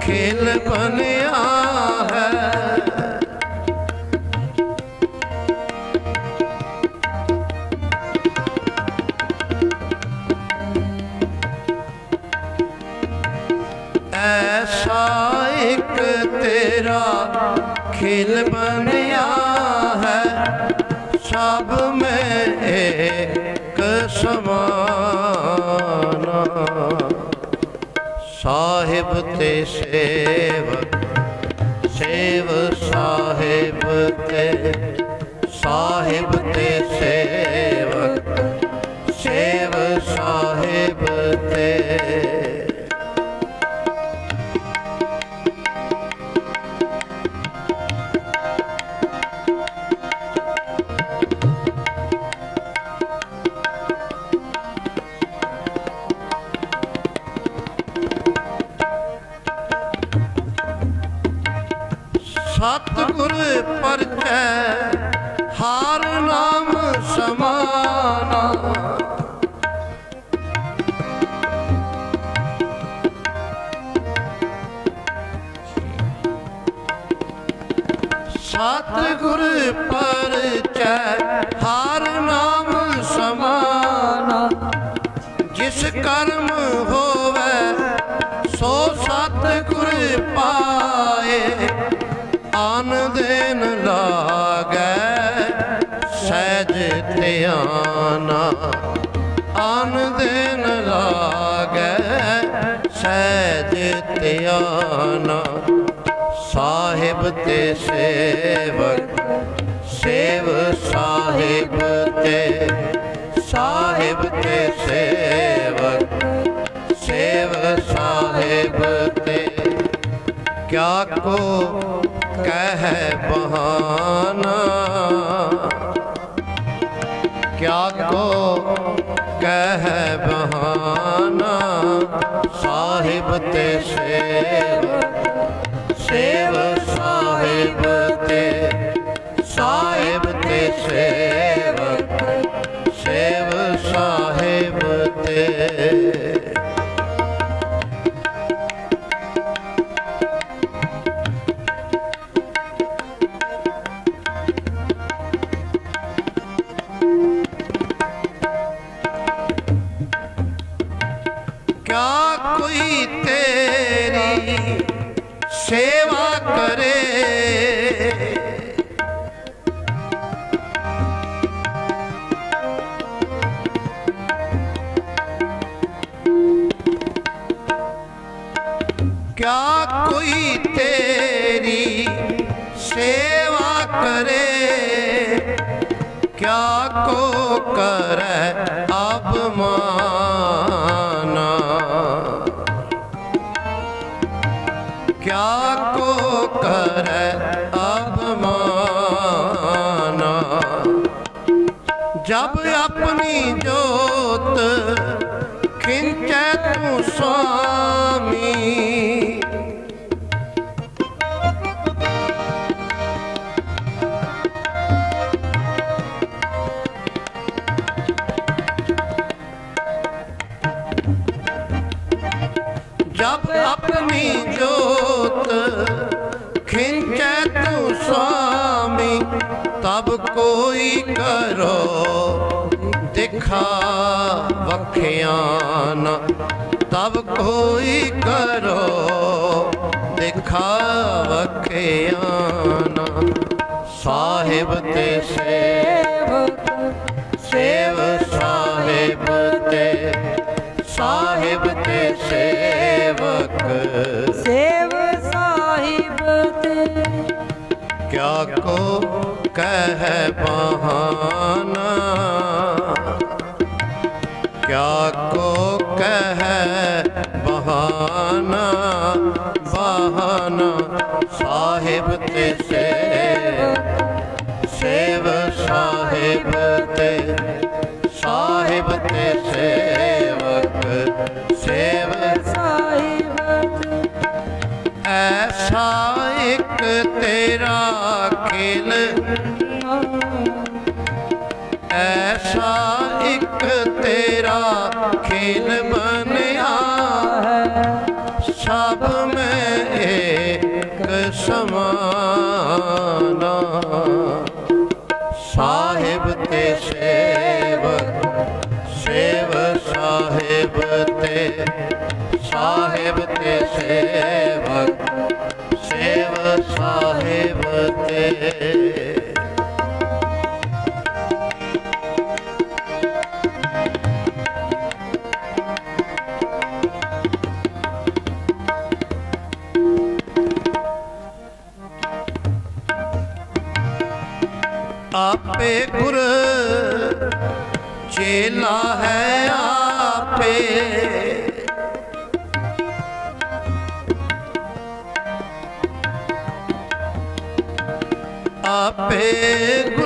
ਖੇਲ ਬਣਿਆ ਹੈ। ਐਸਾ ਇੱਕ ਤੇਰਾ ਖੇਲ ਬਨ ਸਾਹਿਬ ਤੇ ਸੇਵਕ ਸੇਵ ਸਾਹਿਬ ਤੇ ਸਾਹਿਬ ਤੇ ਸੇਵਕ ਸੇਵ ਸਾਹਿਬ ਤੇ ਕਰਮ ਹੋਵੇ, ਸੋ ਸਤਿਗੁਰ ਪਾਏ। ਆਨ ਦੇਨ ਲਾਗੈ, ਸਹਿਜ ਧਿਆਨਾ। ਆਨ ਦੇਨ ਲਾਗੈ, ਸਹਿਜ ਧਿਆਨਾ। ਸਾਹਿਬ ਤੇ ਸੇਵਕ, ਸੇਵ ਸਾਹਿਬ ਤੇ। ਸਾਹਿਬ ਤੇ ਸੇਵਕ ਸੇਵ ਸਾਹਿਬ ਤੇ ਕਿਆ ਕੋ ਕਹਿ ਬਹਾਨਾ? ਕਿਆ ਕੋ ਕਹਿ ਬਹਾਨਾ? ਸਾਹਿਬ ਤੇ ਸੇਵ ਸੇਵ ਸਾਹਿਬ ਤੇ ਸਾਹਿਬ ਤੇ ਸੇਵਕ। ਸੇਵਾ ਕਰੇ। ਕਿਆ ਕੋਈ ਤੇਰੀ ਸੇਵਾ ਕਰੇ? ਕਿਆ ਕੋ ਕਰੈ? ਜੋਤ ਖਿੰਚੈ ਤੂੰ ਸੁਆਮੀ ਦਿਖਾ ਵਖਿਆਨ ਤਬ ਕੋਈ ਕਰੋ ਦਿਖਾ ਵਖਿਆਨ ਸਾਹਿਬ ਤੇ ਸੇਵਕ ਸੇਵ ਸਾਹਿਬ ਤੇ। ਸਾਹਿਬ ਤੇ ਸੇਵਕ। ਸੇਵ ਸਾਹਿਬ ਤੇ। ਕਿਆ ਕੋ ਕਹਿ ਬਹਾਨਾ ਕਿਆ ਕੋ ਕਹਿ ਬਹਾਨਾ ਬਹਾਨਾ ਸਾਹਿਬ ਤੇ ਸੇਵ ਸੇਵ ਸਾਹਿਬ ਤੇ ਸਾਹਿਬ ਤੇ ਸੇਵਕ ਸੇਵ ਸਾਹਿਬ ਤੇ ਐਸਾ ਇੱਕ ਤੇਰਾ ਖੇਲ ਐਸਾ ਇੱਕ ਤੇਰਾ ਖੇਲ ਬਣਿਆ ਹੈ ਸਭ ਮੈਂ ਏਕ ਸਮਾਨਾ। ਸਾਹਿਬ ਤੇ ਸੇਵਕ, ਸੇਵ ਸਾਹਿਬ ਤੇ। ਸਾਹਿਬ ਤੇ ਸੇਵਕ, ਸੇਵ ਸਾਹਿਬ ਤੇ। ਆਪੇ ਗੁਰ। ਚੇਲਾ ਹੈ ਆਪੇ। ਆਪੇ ਗੁਰ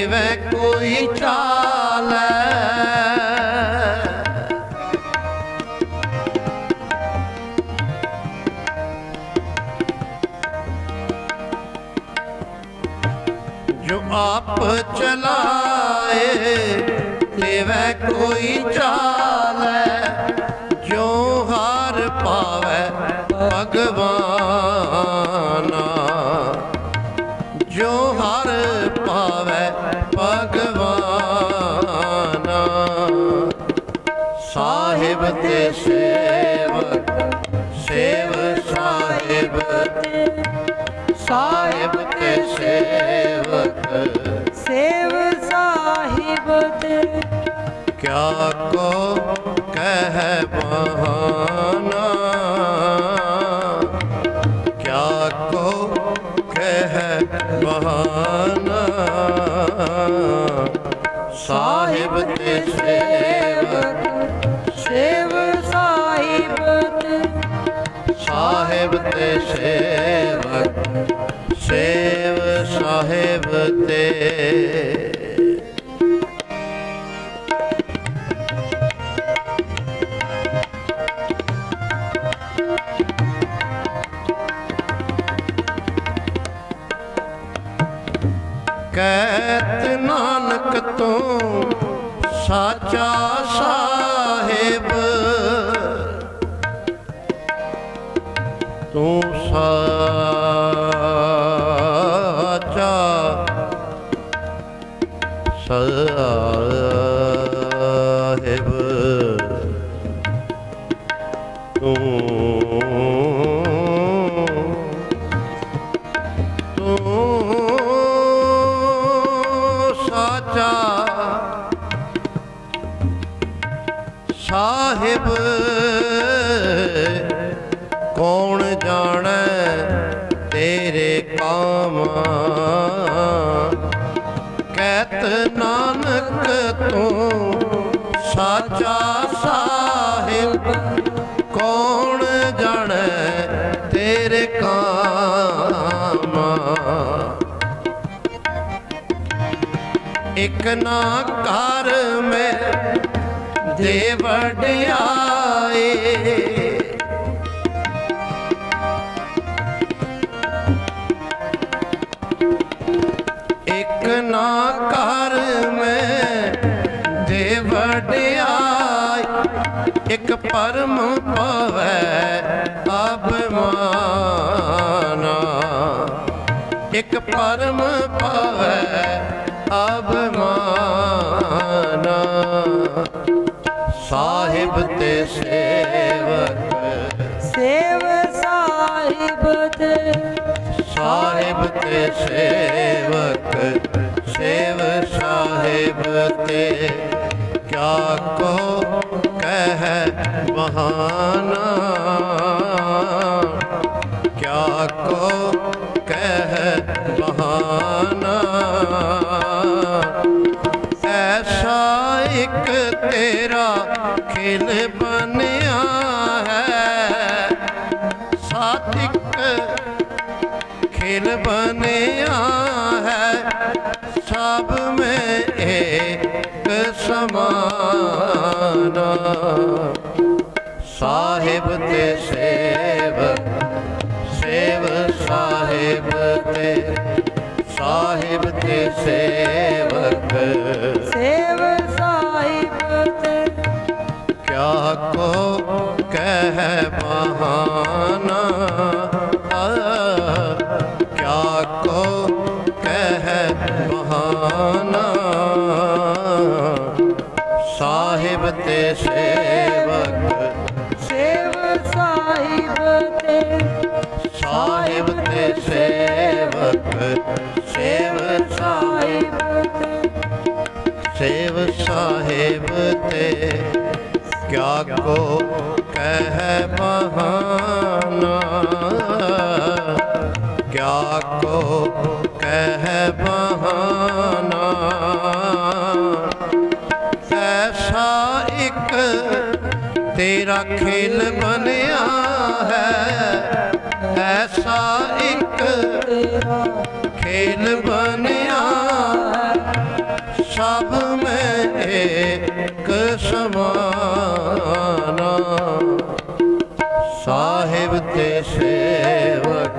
ਤਿਵੇਂ ਕੋਈ ਚਾਲੈ ਜੋ ਆਪ ਚਲਾਏ ਤਿਵੇਂ ਕੋਈ ਚਾਲੈ ਤੇ ਸੇਵਕ ਸੇਵ ਸਾਹਿਬ। ਸਾਹਿਬ ਤੇ ਸੇਵਕ। ਸੇਵ ਸਾਹਿਬ ਤੇ। ਕਿਆ ਕੋ ਕਹਿ ਬਹਾਨਾ? ਕਿਆ ਕੋ ਕਹਿ ਬਹਾਨਾ? ਸਾਹਿਬ ਤੇ ਸੇਵਕ ਸਾਹਿਬ ਤੇ ਸੇਵਕ ਸੇਵ ਸਾਹਿਬ ਤੇ ਸਾਹਿਬ। ਕੌਣ ਜਾਣੈ ਤੇਰੇ ਕਾਮ? ਕਹਿਤ ਨਾਨਕ ਤੂੰ ਸਾਚਾ ਸਾਹਿਬ। ਕੌਣ ਜਾਣੈ ਤੇਰੇ ਕਾਮ? ਇਕ ਨਾ ਕਰ ਮੈਂ ਦੇ ਵਡਿਆਏ। ਇੱਕ ਨਾ ਕਰ ਮੈਂ ਦੇ ਵਡਿਆਈ ਇਕ ਪਰਮ ਪਵੈ ਅਭਮਾਨਾ। ਇੱਕ ਪਰਮ ਪਵੈ ਅਭਮਾਨਾ। ਸਾਹਿਬ ਤੇ ਸੇਵਕ। ਸੇਵ ਸਾਹਿਬ ਤੇ ਸਾਹਿਬ ਤੇ ਸੇਵਕ। ਸੇਵ ਸਾਹਿਬ ਤੇ ਕਿਆ ਕੋ ਕਹਿ ਬਹਾਨਾ ਕਿਆ ਕੋ ਕਹਿ ਐਸਾ ਇੱਕ ਤੇਰਾ ਖਿਲ ਬਨਿਆ ਹੈ। ਸਾਤਿਕ ਖਿਲ ਬਨਿਆ ਹੈ। ਸਭ ਮੈਂ ਏਕ ਸਮਾਨਾ। ਸਾਹਿਬ ਤੇ ਸੇਵਕ ਸੇਵ ਸਾਹਿਬ ਤੇ ਸਾਹਿਬ ਤੇ ਸੇਵਕ। ਸੇਵ ਕਿਆ ਕੋ ਕਹਿ ਬਹਾਨਾ ਕਿਆ ਕੋ ਕਹਿ ਬਹਾਨਾ ਸਾਹਿਬ ਤੇ ਸੇਵਕ ਸੇਵ ਸਾਹਿਬ ਤੇ ਸਾਹਿਬ ਤੇ ਸੇਵਕ ਸੇਵ ਸਾਹਿਬ ਤੇ ਸੇਵ ਸਾਹਿਬ ਤੇ ਕਿਆ ਕਹਿ ਬਹਾਨਾ ਕਿਆ ਕੋ ਕਹਿ ਬਹਾਨਾ ਐਸਾ ਇੱਕ ਤੇਰਾ ਖੇਲ ਬਣਿਆ ਹੈ। ਐਸਾ ਇੱਕ ਖੇਲ ਬਣਿਆ ਸਭ ਮੈਂ ਇੱਕ ਸਮਾਨਾ ਸਾਹਿਬ ਤੇ ਸੇਵਕ,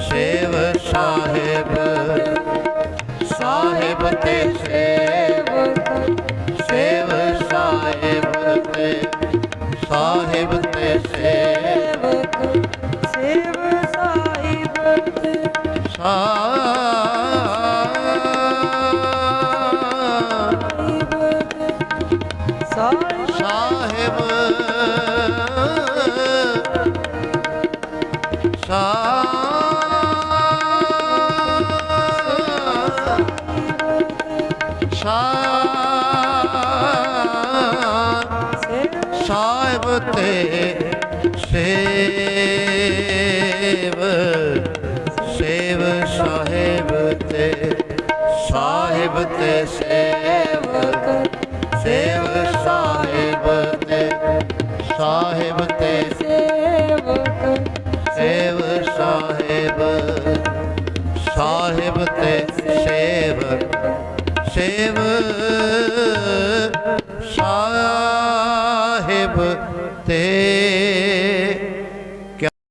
ਸੇਵ ਸਾਹਿਬ। ਸਾਹਿਬ ਤੇ ਸੇਵਕ, ਸੇਵ ਸਾਹਿਬ ਤੇ। ਸਾਹਿਬ ਤੇ ਸੇਵਕ, ਸੇਵ ਸਾਹਿਬ ਤੇ। ਸਾ ਸਾਹਿਬ ਤੇ ਸੇਵ ਸੇਵ ਸਾਹਿਬ ਤੇ ਸਾਹਿਬ ਤੇ ਸੇਵਕ ਸੇਵ ਸਾਹਿਬ ਤੇ ਸਾਹਿਬ ਤੇ ਸੇਵਕ ਸੇਵ ਸਾਹਿਬ ਸਾਹਿਬ ਤੇ ਸੇਵਕ ਸੇਵ ਸਾਹਿਬ ਤੇ